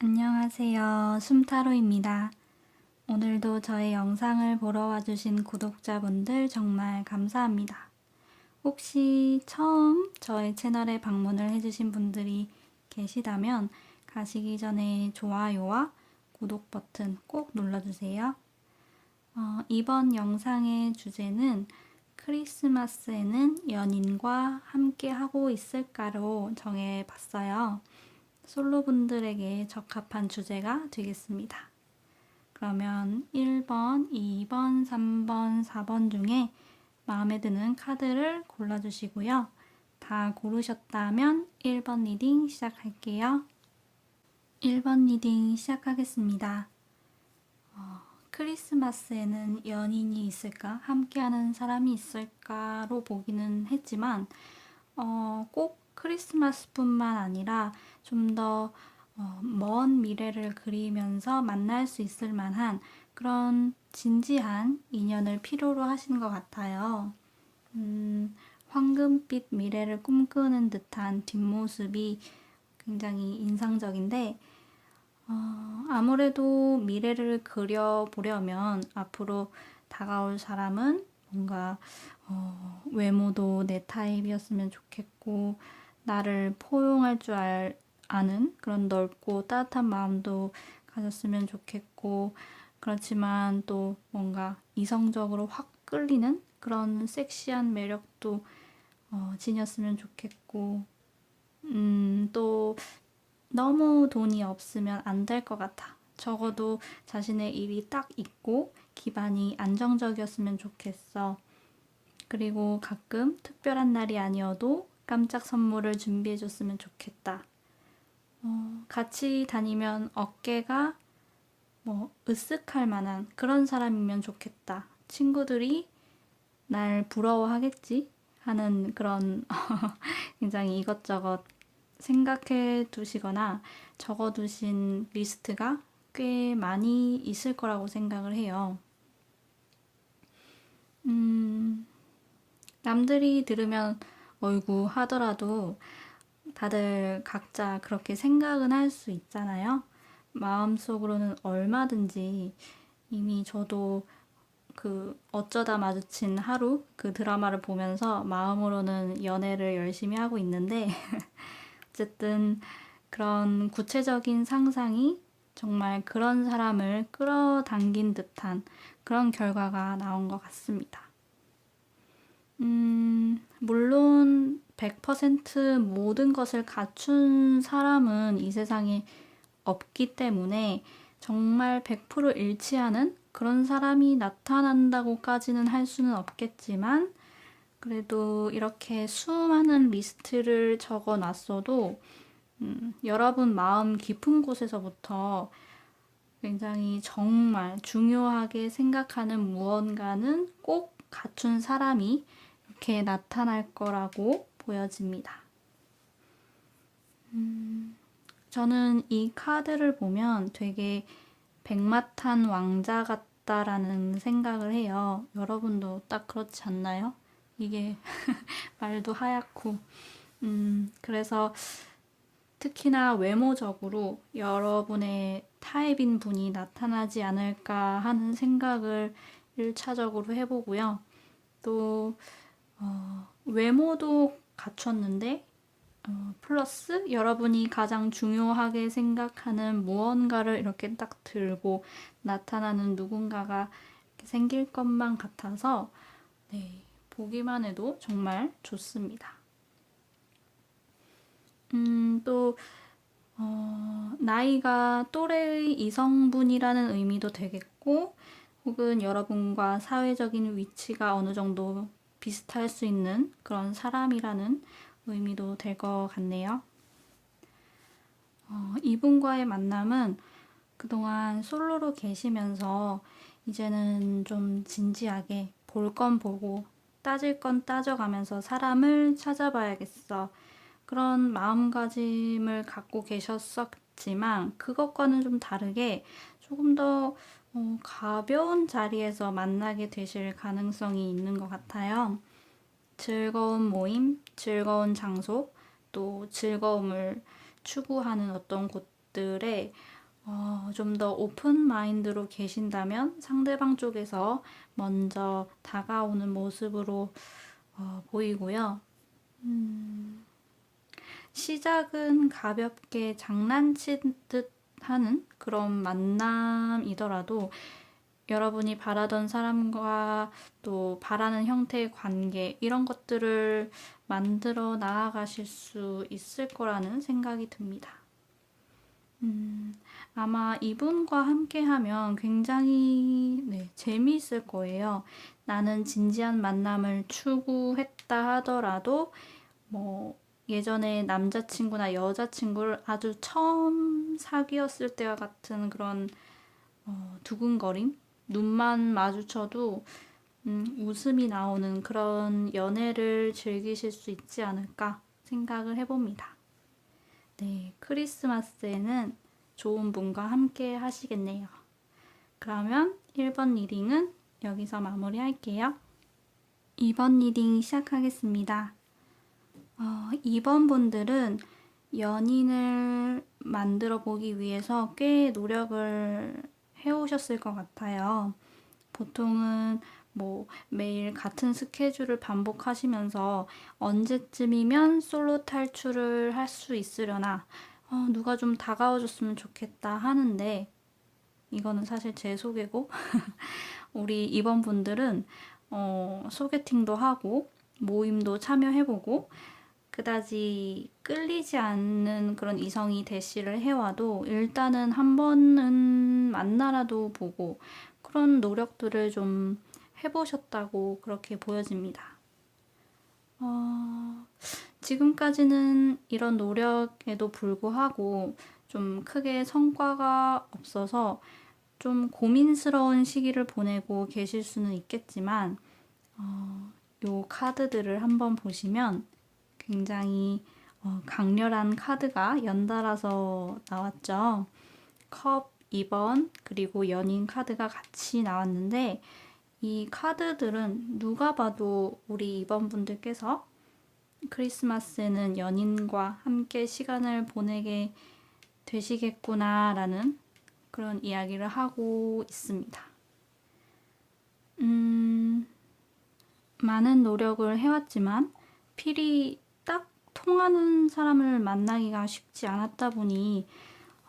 안녕하세요. 숨타로입니다. 오늘도 저의 영상을 보러 와주신 구독자분들 정말 감사합니다. 혹시 처음 저의 채널에 방문을 해주신 분들이 계시다면 가시기 전에 좋아요와 구독 버튼 꼭 눌러주세요. 어, 이번 영상의 주제는 크리스마스에는 연인과 함께 하고 있을까로 정해봤어요. 솔로분들에게 적합한 주제가 되겠습니다. 그러면 1번, 2번, 3번, 4번 중에 마음에 드는 카드를 골라주시고요. 다 고르셨다면 1번 리딩 시작할게요. 1번 리딩 시작하겠습니다. 어, 크리스마스에는 연인이 있을까? 함께하는 사람이 있을까로 보기는 했지만, 어, 꼭 크리스마스뿐만 아니라 좀더 어, 먼 미래를 그리면서 만날 수 있을 만한 그런 진지한 인연을 필요로 하시는 것 같아요. 음, 황금빛 미래를 꿈꾸는 듯한 뒷모습이 굉장히 인상적인데, 어, 아무래도 미래를 그려보려면 앞으로 다가올 사람은 뭔가 어, 외모도 내 타입이었으면 좋겠고, 나를 포용할 줄 알, 아는 그런 넓고 따뜻한 마음도 가졌으면 좋겠고, 그렇지만 또 뭔가 이성적으로 확 끌리는 그런 섹시한 매력도 어, 지녔으면 좋겠고, 음, 또 너무 돈이 없으면 안 될 것 같아. 적어도 자신의 일이 딱 있고 기반이 안정적이었으면 좋겠어. 그리고 가끔 특별한 날이 아니어도 깜짝 선물을 준비해 줬으면 좋겠다. 어, 같이 다니면 어깨가 뭐 으쓱할 만한 그런 사람이면 좋겠다. 친구들이 날 부러워하겠지? 하는 그런 굉장히 이것저것 생각해 두시거나 적어 두신 리스트가 꽤 많이 있을 거라고 생각을 해요. 음, 남들이 들으면 어이구 하더라도 다들 각자 그렇게 생각은 할 수 있잖아요. 마음속으로는 얼마든지 이미 저도 그 어쩌다 마주친 하루 그 드라마를 보면서 마음으로는 연애를 열심히 하고 있는데 어쨌든 그런 구체적인 상상이 정말 그런 사람을 끌어당긴 듯한 그런 결과가 나온 것 같습니다. 음, 물론 100% 모든 것을 갖춘 사람은 이 세상에 없기 때문에 정말 100% 일치하는 그런 사람이 나타난다고까지는 할 수는 없겠지만 그래도 이렇게 수많은 리스트를 적어 놨어도 음, 여러분 마음 깊은 곳에서부터 굉장히 정말 중요하게 생각하는 무언가는 꼭 갖춘 사람이 이렇게 나타날 거라고 보여집니다. 음, 저는 이 카드를 보면 되게 백마탄 왕자 같다라는 생각을 해요. 여러분도 딱 그렇지 않나요? 이게 말도 하얗고, 음, 그래서 특히나 외모적으로 여러분의 타입인 분이 나타나지 않을까 하는 생각을 1차적으로 해보고요. 또, 어, 외모도 갖췄는데, 어, 플러스 여러분이 가장 중요하게 생각하는 무언가를 이렇게 딱 들고 나타나는 누군가가 생길 것만 같아서, 네, 보기만 해도 정말 좋습니다. 음, 또, 어, 나이가 또래의 이성분이라는 의미도 되겠고, 혹은 여러분과 사회적인 위치가 어느 정도 비슷할 수 있는 그런 사람이라는 의미도 될 것 같네요. 어, 이분과의 만남은 그동안 솔로로 계시면서 이제는 좀 진지하게 볼 건 보고 따질 건 따져가면서 사람을 찾아봐야겠어. 그런 마음가짐을 갖고 계셨었지만 그것과는 좀 다르게 조금 더 어, 가벼운 자리에서 만나게 되실 가능성이 있는 것 같아요. 즐거운 모임, 즐거운 장소, 또 즐거움을 추구하는 어떤 곳들 것들에 어, 좀 더 오픈 마인드로 계신다면 상대방 쪽에서 먼저 다가오는 모습으로 어, 보이고요. 음, 시작은 가볍게 장난치듯 하는 그런 만남이더라도 여러분이 바라던 사람과 또 바라는 형태의 관계 이런 것들을 만들어 나아가실 수 있을 거라는 생각이 듭니다. 음, 아마 이분과 함께 하면 굉장히 네, 재미있을 거예요. 나는 진지한 만남을 추구했다 하더라도 뭐 예전에 남자친구나 여자친구를 아주 처음 사귀었을 때와 같은 그런 어, 두근거림, 눈만 마주쳐도 음, 웃음이 나오는 그런 연애를 즐기실 수 있지 않을까 생각을 해봅니다. 네, 크리스마스에는 좋은 분과 함께 하시겠네요. 그러면 1번 리딩은 여기서 마무리할게요. 2번 리딩 시작하겠습니다. 어, 2번 분들은 연인을 만들어 보기 위해서 꽤 노력을 해오셨을 것 같아요. 보통은 뭐 매일 같은 스케줄을 반복하시면서 언제쯤이면 솔로 탈출을 할 수 있으려나 어, 누가 좀 다가와줬으면 좋겠다 하는데 이거는 사실 제 소개고 우리 이번 분들은 어, 소개팅도 하고 모임도 참여해보고 그다지 끌리지 않는 그런 이성이 대시를 해와도 일단은 한 번은 만나라도 보고 그런 노력들을 좀 해보셨다고 그렇게 보여집니다. 어, 지금까지는 이런 노력에도 불구하고 좀 크게 성과가 없어서 좀 고민스러운 시기를 보내고 계실 수는 있겠지만, 어, 요 카드들을 한번 보시면 굉장히 어, 강렬한 카드가 연달아서 나왔죠. 컵 2번, 그리고 연인 카드가 같이 나왔는데, 이 카드들은 누가 봐도 우리 2번 분들께서 크리스마스에는 연인과 함께 시간을 보내게 되시겠구나라는 그런 이야기를 하고 있습니다. 음, 많은 노력을 해왔지만 필히 딱 통하는 사람을 만나기가 쉽지 않았다 보니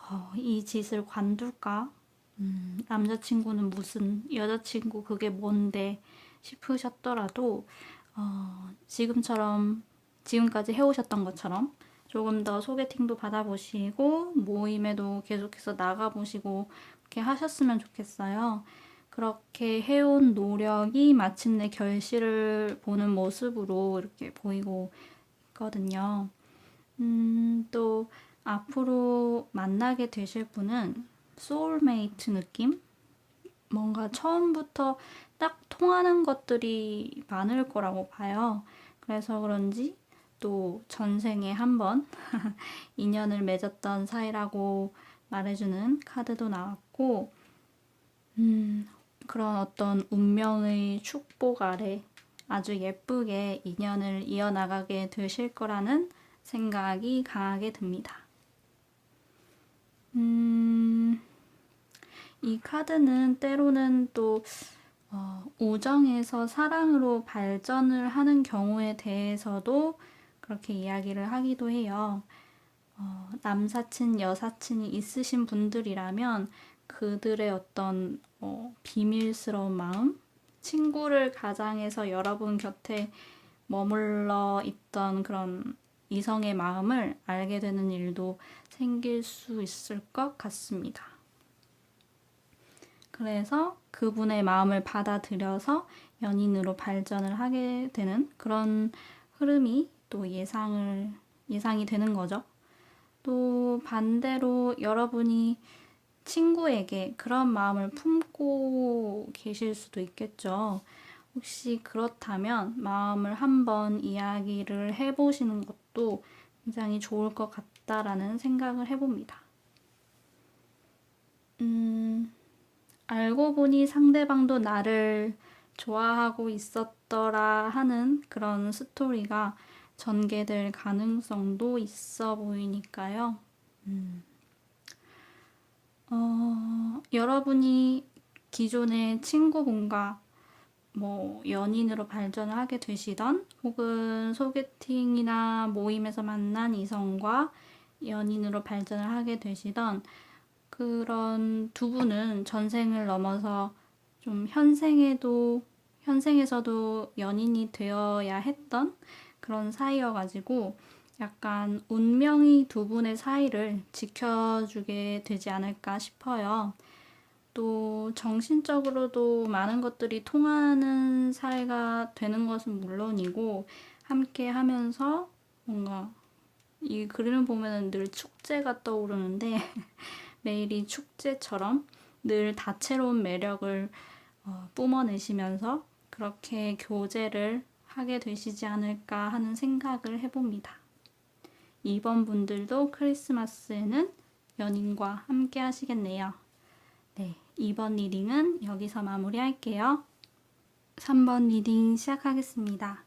어, 이 짓을 관둘까? 음, 남자친구는 무슨 여자친구 그게 뭔데 싶으셨더라도 어, 지금처럼 지금까지 해오셨던 것처럼 조금 더 소개팅도 받아보시고 모임에도 계속해서 나가보시고 그렇게 하셨으면 좋겠어요. 그렇게 해온 노력이 마침내 결실을 보는 모습으로 이렇게 보이고 있거든요. 음, 또 앞으로 만나게 되실 분은 소울메이트 느낌? 뭔가 처음부터 딱 통하는 것들이 많을 거라고 봐요. 그래서 그런지 또 전생에 한번 인연을 맺었던 사이라고 말해주는 카드도 나왔고, 음, 그런 어떤 운명의 축복 아래 아주 예쁘게 인연을 이어나가게 되실 거라는 생각이 강하게 듭니다. 음, 이 카드는 때로는 또 어, 우정에서 사랑으로 발전을 하는 경우에 대해서도 그렇게 이야기를 하기도 해요. 어, 남사친, 여사친이 있으신 분들이라면 그들의 어떤 어, 비밀스러운 마음, 친구를 가장해서 여러분 곁에 머물러 있던 그런 이성의 마음을 알게 되는 일도 생길 수 있을 것 같습니다. 그래서 그분의 마음을 받아들여서 연인으로 발전을 하게 되는 그런 흐름이 또 예상을 예상이 되는 거죠. 또 반대로 여러분이 친구에게 그런 마음을 품고 계실 수도 있겠죠. 혹시 그렇다면 마음을 한번 이야기를 해보시는 것도 굉장히 좋을 것 같다라는 생각을 해봅니다. 음, 알고 보니 상대방도 나를 좋아하고 있었더라 하는 그런 스토리가 전개될 가능성도 있어 보이니까요. 음, 여러분이 기존의 친구분과 뭐 연인으로 발전을 하게 되시던 혹은 소개팅이나 모임에서 만난 이성과 연인으로 발전을 하게 되시던 그런 두 분은 전생을 넘어서 좀 현생에도 현생에서도 연인이 되어야 했던 그런 사이여가지고 약간 운명이 두 분의 사이를 지켜주게 되지 않을까 싶어요. 또 정신적으로도 많은 것들이 통하는 사이가 되는 것은 물론이고 함께 하면서 뭔가 이 그림을 보면은 늘 축제가 떠오르는데 매일이 축제처럼 늘 다채로운 매력을 어, 뿜어내시면서 그렇게 교제를 하게 되시지 않을까 하는 생각을 해봅니다. 이번 분들도 크리스마스에는 연인과 함께 하시겠네요. 네, 2번 리딩은 여기서 마무리할게요. 3번 리딩 시작하겠습니다.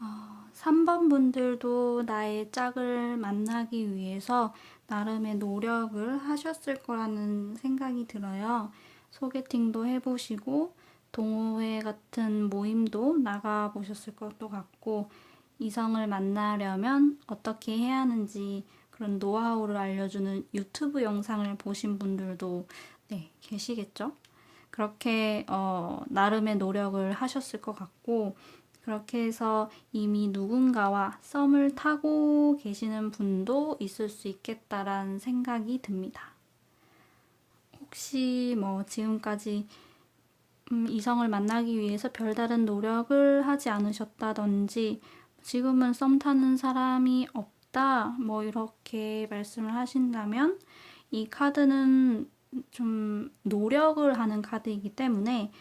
어, 3번 분들도 나의 짝을 만나기 위해서 나름의 노력을 하셨을 거라는 생각이 들어요. 소개팅도 해보시고, 동호회 같은 모임도 나가보셨을 것도 같고, 이성을 만나려면 어떻게 해야 하는지 그런 노하우를 알려주는 유튜브 영상을 보신 분들도 네, 계시겠죠? 그렇게 어, 나름의 노력을 하셨을 것 같고 그렇게 해서 이미 누군가와 썸을 타고 계시는 분도 있을 수 있겠다라는 생각이 듭니다. 혹시 뭐 지금까지 음, 이성을 만나기 위해서 별다른 노력을 하지 않으셨다든지 지금은 썸 타는 사람이 없다 뭐 이렇게 말씀을 하신다면 이 카드는 좀 노력을 하는 카드이기 때문에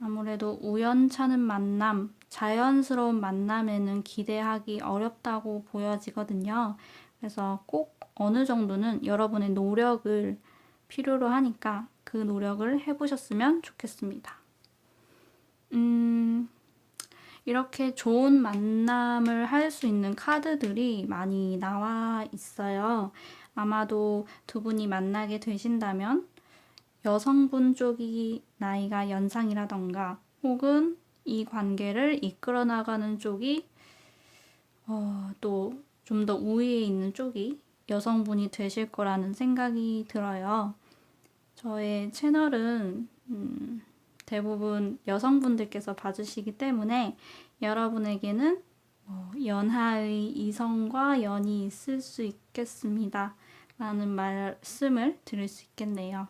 아무래도 우연찮은 만남, 자연스러운 만남에는 기대하기 어렵다고 보여지거든요. 그래서 꼭 어느 정도는 여러분의 노력을 필요로 하니까 그 노력을 해보셨으면 좋겠습니다. 음, 이렇게 좋은 만남을 할 수 있는 카드들이 많이 나와 있어요. 아마도 두 분이 만나게 되신다면 여성분 쪽이 나이가 연상이라던가 혹은 이 관계를 이끌어 나가는 쪽이 어, 또 좀 더 우위에 있는 쪽이 여성분이 되실 거라는 생각이 들어요. 저의 채널은 음, 대부분 여성분들께서 봐주시기 때문에 여러분에게는 어, 연하의 이성과 연이 있을 수 있겠습니다. 라는 말씀을 드릴 수 있겠네요.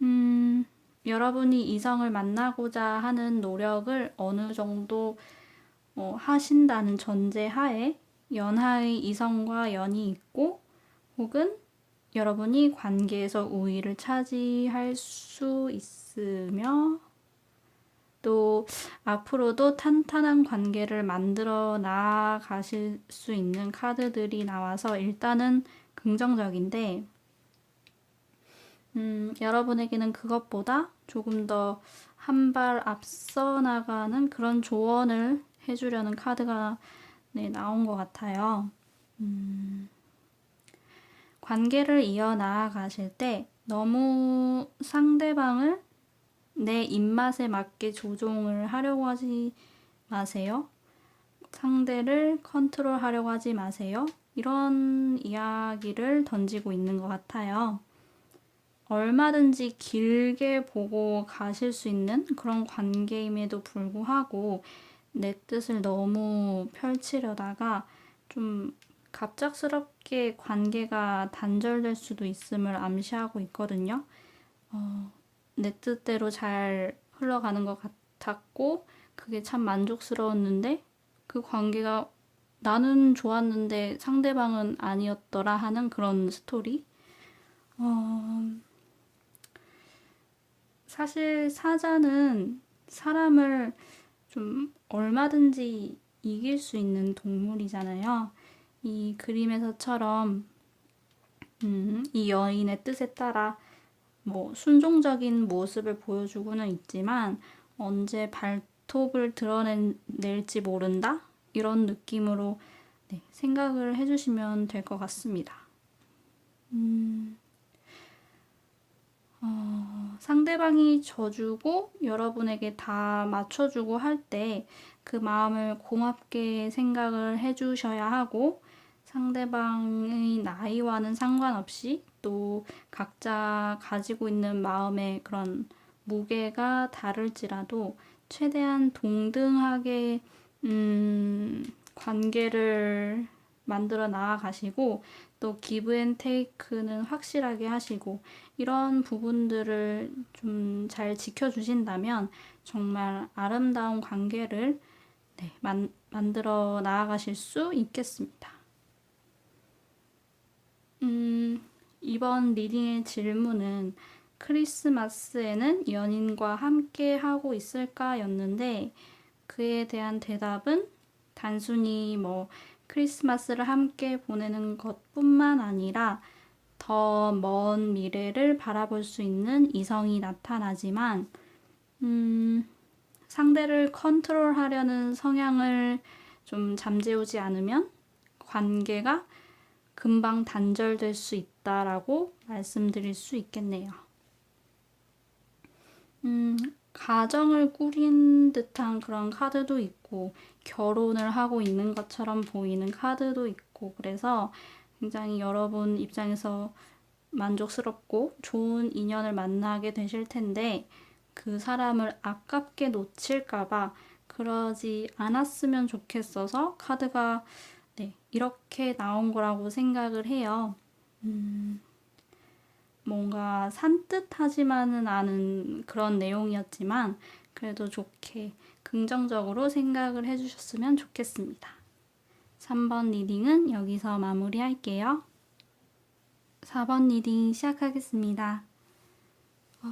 음, 여러분이 이성을 만나고자 하는 노력을 어느 정도 어, 하신다는 전제 하에 연하의 이성과 연이 있고 혹은 여러분이 관계에서 우위를 차지할 수 있으며 또 앞으로도 탄탄한 관계를 만들어 나가실 수 있는 카드들이 나와서 일단은 긍정적인데 음, 여러분에게는 그것보다 조금 더 한 발 앞서 나가는 그런 조언을 해주려는 카드가 네, 나온 것 같아요. 음, 관계를 이어나가실 때 너무 상대방을 내 입맛에 맞게 조종을 하려고 하지 마세요. 상대를 컨트롤 하려고 하지 마세요. 이런 이야기를 던지고 있는 것 같아요. 얼마든지 길게 보고 가실 수 있는 그런 관계임에도 불구하고 내 뜻을 너무 펼치려다가 좀 갑작스럽게 관계가 단절될 수도 있음을 암시하고 있거든요. 어, 내 뜻대로 잘 흘러가는 것 같았고, 그게 참 만족스러웠는데, 그 관계가 나는 좋았는데 상대방은 아니었더라 하는 그런 스토리. 어, 사실 사자는 사람을 좀 얼마든지 이길 수 있는 동물이잖아요. 이 그림에서처럼 음, 이 여인의 뜻에 따라 뭐 순종적인 모습을 보여주고는 있지만 언제 발톱을 드러낼지 모른다 이런 느낌으로 네, 생각을 해주시면 될 것 같습니다. 음, 상대방이 져주고 여러분에게 다 맞춰주고 할 때 그 마음을 고맙게 생각을 해주셔야 하고 상대방의 나이와는 상관없이 또 각자 가지고 있는 마음의 그런 무게가 다를지라도 최대한 동등하게 음, 관계를 만들어 나아가시고 또 기브 앤 테이크는 확실하게 하시고 이런 부분들을 좀 잘 지켜주신다면 정말 아름다운 관계를 네, 만, 만들어 나아가실 수 있겠습니다. 음, 이번 리딩의 질문은 크리스마스에는 연인과 함께 하고 있을까 였는데 그에 대한 대답은 단순히 뭐 크리스마스를 함께 보내는 것뿐만 아니라 더 먼 미래를 바라볼 수 있는 이성이 나타나지만, 음, 상대를 컨트롤하려는 성향을 좀 잠재우지 않으면 관계가 금방 단절될 수 있다라고 말씀드릴 수 있겠네요. 음, 가정을 꾸린 듯한 그런 카드도 있고, 결혼을 하고 있는 것처럼 보이는 카드도 있고, 그래서 굉장히 여러분 입장에서 만족스럽고 좋은 인연을 만나게 되실 텐데, 그 사람을 아깝게 놓칠까봐 그러지 않았으면 좋겠어서 카드가 네, 이렇게 나온 거라고 생각을 해요. 음, 뭔가 산뜻하지만은 않은 그런 내용이었지만 그래도 좋게 긍정적으로 생각을 해주셨으면 좋겠습니다. 3번 리딩은 여기서 마무리할게요. 4번 리딩 시작하겠습니다. 어,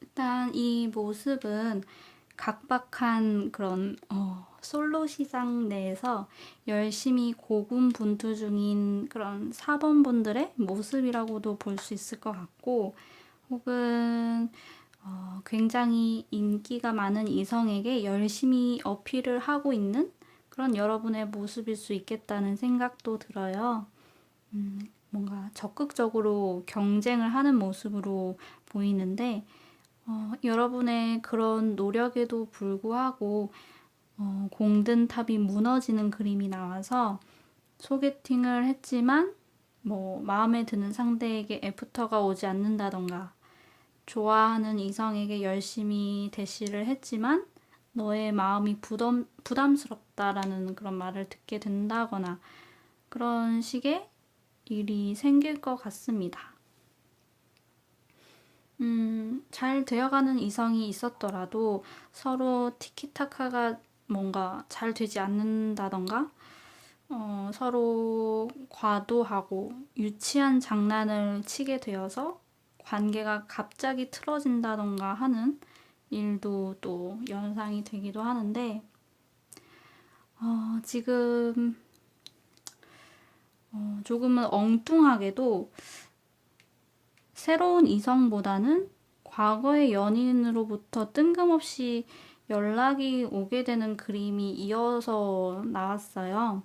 일단 이 모습은 각박한 그런 어, 솔로 시장 내에서 열심히 고군분투 중인 그런 사범분들의 모습이라고도 볼 수 있을 것 같고, 혹은 어, 굉장히 인기가 많은 이성에게 열심히 어필을 하고 있는 그런 여러분의 모습일 수 있겠다는 생각도 들어요. 음, 뭔가 적극적으로 경쟁을 하는 모습으로 보이는데, 어, 여러분의 그런 노력에도 불구하고 어, 공든 탑이 무너지는 그림이 나와서 소개팅을 했지만 뭐 마음에 드는 상대에게 애프터가 오지 않는다던가 좋아하는 이성에게 열심히 대시를 했지만 너의 마음이 부담, 부담스럽다라는 그런 말을 듣게 된다거나 그런 식의 일이 생길 것 같습니다. 음, 잘 되어가는 이성이 있었더라도 서로 티키타카가 뭔가 잘 되지 않는다던가, 어, 서로 과도하고 유치한 장난을 치게 되어서 관계가 갑자기 틀어진다던가 하는 일도 또 연상이 되기도 하는데, 어, 지금 어, 조금은 엉뚱하게도 새로운 이성보다는 과거의 연인으로부터 뜬금없이 연락이 오게 되는 그림이 이어서 나왔어요.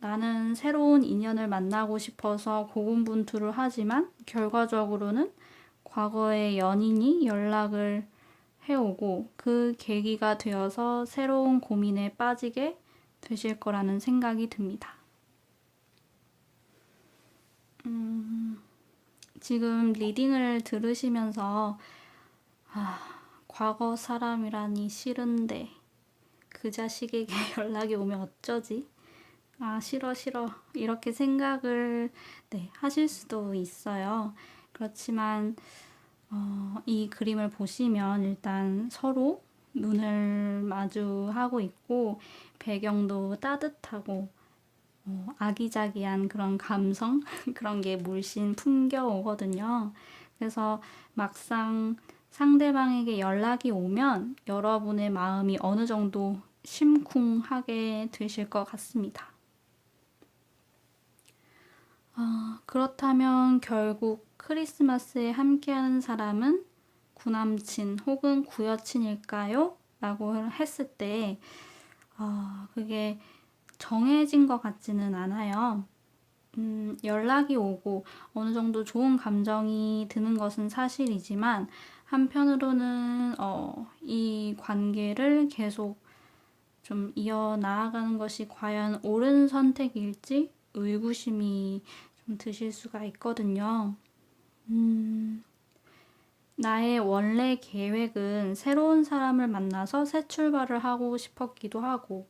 나는 새로운 인연을 만나고 싶어서 고군분투를 하지만 결과적으로는 과거의 연인이 연락을 해오고 그 계기가 되어서 새로운 고민에 빠지게 되실 거라는 생각이 듭니다. 음, 지금 리딩을 들으시면서 아, 과거 사람이라니 싫은데 그 자식에게 연락이 오면 어쩌지? 아, 싫어, 싫어. 이렇게 생각을 네, 하실 수도 있어요. 그렇지만, 어, 이 그림을 보시면 일단 서로 눈을 마주하고 있고, 배경도 따뜻하고, 어, 아기자기한 그런 감성? 그런 게 물씬 풍겨오거든요. 그래서 막상 상대방에게 연락이 오면 여러분의 마음이 어느 정도 심쿵하게 되실 것 같습니다. 어, 그렇다면 결국 크리스마스에 함께하는 사람은 구남친 혹은 구여친일까요? 라고 했을 때, 어, 그게 정해진 것 같지는 않아요. 음, 연락이 오고 어느 정도 좋은 감정이 드는 것은 사실이지만 한편으로는 어, 이 관계를 계속 좀 이어나가는 것이 과연 옳은 선택일지 의구심이 좀 드실 수가 있거든요. 음, 나의 원래 계획은 새로운 사람을 만나서 새 출발을 하고 싶었기도 하고,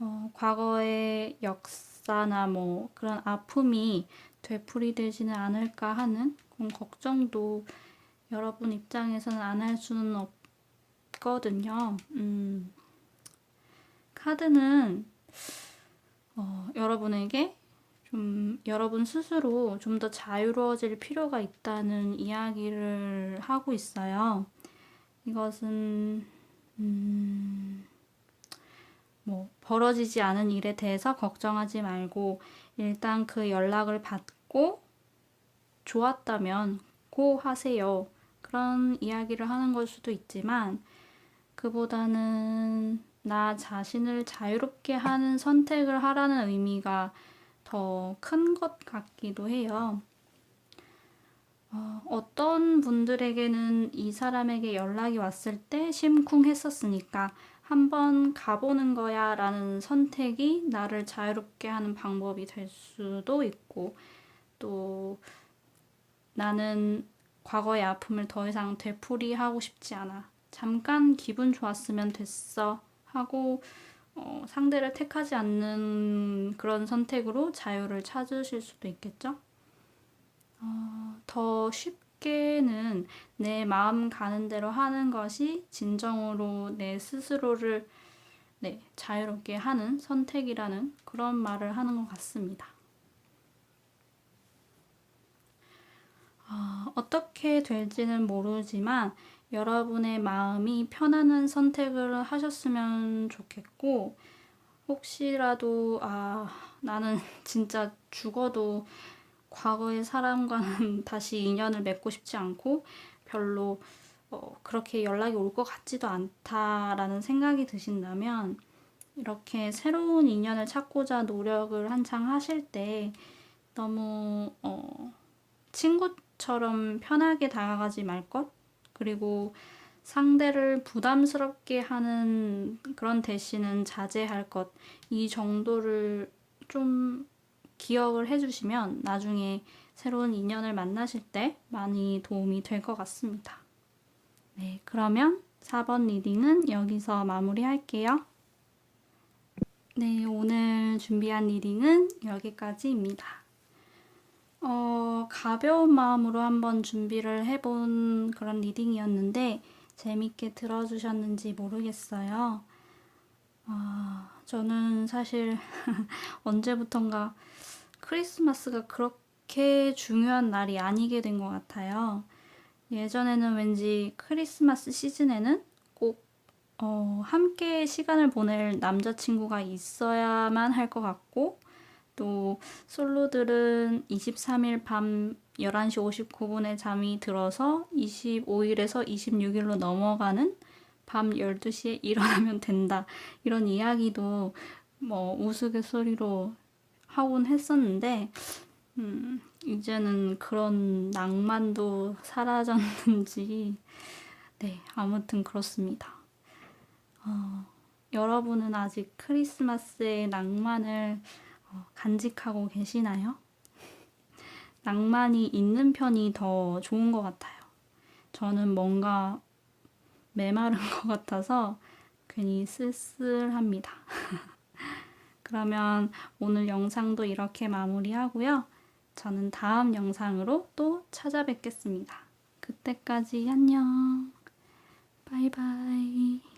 어, 과거의 역사나 뭐 그런 아픔이 되풀이되지는 않을까 하는 그런 걱정도 여러분 입장에서는 안 할 수는 없거든요. 음, 카드는 어, 여러분에게 좀 여러분 스스로 좀 더 자유로워질 필요가 있다는 이야기를 하고 있어요. 이것은 음, 뭐 벌어지지 않은 일에 대해서 걱정하지 말고 일단 그 연락을 받고 좋았다면 고 하세요. 그런 이야기를 하는 걸 수도 있지만 그보다는 나 자신을 자유롭게 하는 선택을 하라는 의미가 더 큰 것 같기도 해요. 어, 어떤 분들에게는 이 사람에게 연락이 왔을 때 심쿵했었으니까 한번 가보는 거야 라는 선택이 나를 자유롭게 하는 방법이 될 수도 있고 또 나는 과거의 아픔을 더 이상 되풀이하고 싶지 않아. 잠깐 기분 좋았으면 됐어. 하고 어, 상대를 택하지 않는 그런 선택으로 자유를 찾으실 수도 있겠죠. 어, 더 쉽게 는 내 마음 가는 대로 하는 것이 진정으로 내 스스로를 네, 자유롭게 하는 선택이라는 그런 말을 하는 것 같습니다. 어, 어떻게 될지는 모르지만 여러분의 마음이 편안한 선택을 하셨으면 좋겠고, 혹시라도, 아, 나는 진짜 죽어도 과거의 사람과는 다시 인연을 맺고 싶지 않고, 별로, 어, 그렇게 연락이 올 것 같지도 않다라는 생각이 드신다면, 이렇게 새로운 인연을 찾고자 노력을 한창 하실 때, 너무, 어, 친구처럼 편하게 다가가지 말 것? 그리고 상대를 부담스럽게 하는 그런 대시는 자제할 것. 이 정도를 좀 기억을 해주시면 나중에 새로운 인연을 만나실 때 많이 도움이 될 것 같습니다. 네, 그러면 4번 리딩은 여기서 마무리할게요. 네, 오늘 준비한 리딩은 여기까지입니다. 어, 가벼운 마음으로 한번 준비를 해본 그런 리딩이었는데 재밌게 들어주셨는지 모르겠어요. 아, 저는 사실 언제부턴가 크리스마스가 그렇게 중요한 날이 아니게 된 것 같아요. 예전에는 왠지 크리스마스 시즌에는 꼭 어, 함께 시간을 보낼 남자친구가 있어야만 할 것 같고 또 솔로들은 23일 밤 11시 59분에 잠이 들어서 25일에서 26일로 넘어가는 밤 12시에 일어나면 된다. 이런 이야기도 뭐 우스갯소리로 하곤 했었는데, 음, 이제는 그런 낭만도 사라졌는지, 네, 아무튼 그렇습니다. 어, 여러분은 아직 크리스마스의 낭만을 어, 간직하고 계시나요? 낭만이 있는 편이 더 좋은 것 같아요. 저는 뭔가 메마른 것 같아서 괜히 쓸쓸합니다. 그러면 오늘 영상도 이렇게 마무리하고요. 저는 다음 영상으로 또 찾아뵙겠습니다. 그때까지 안녕. 바이바이.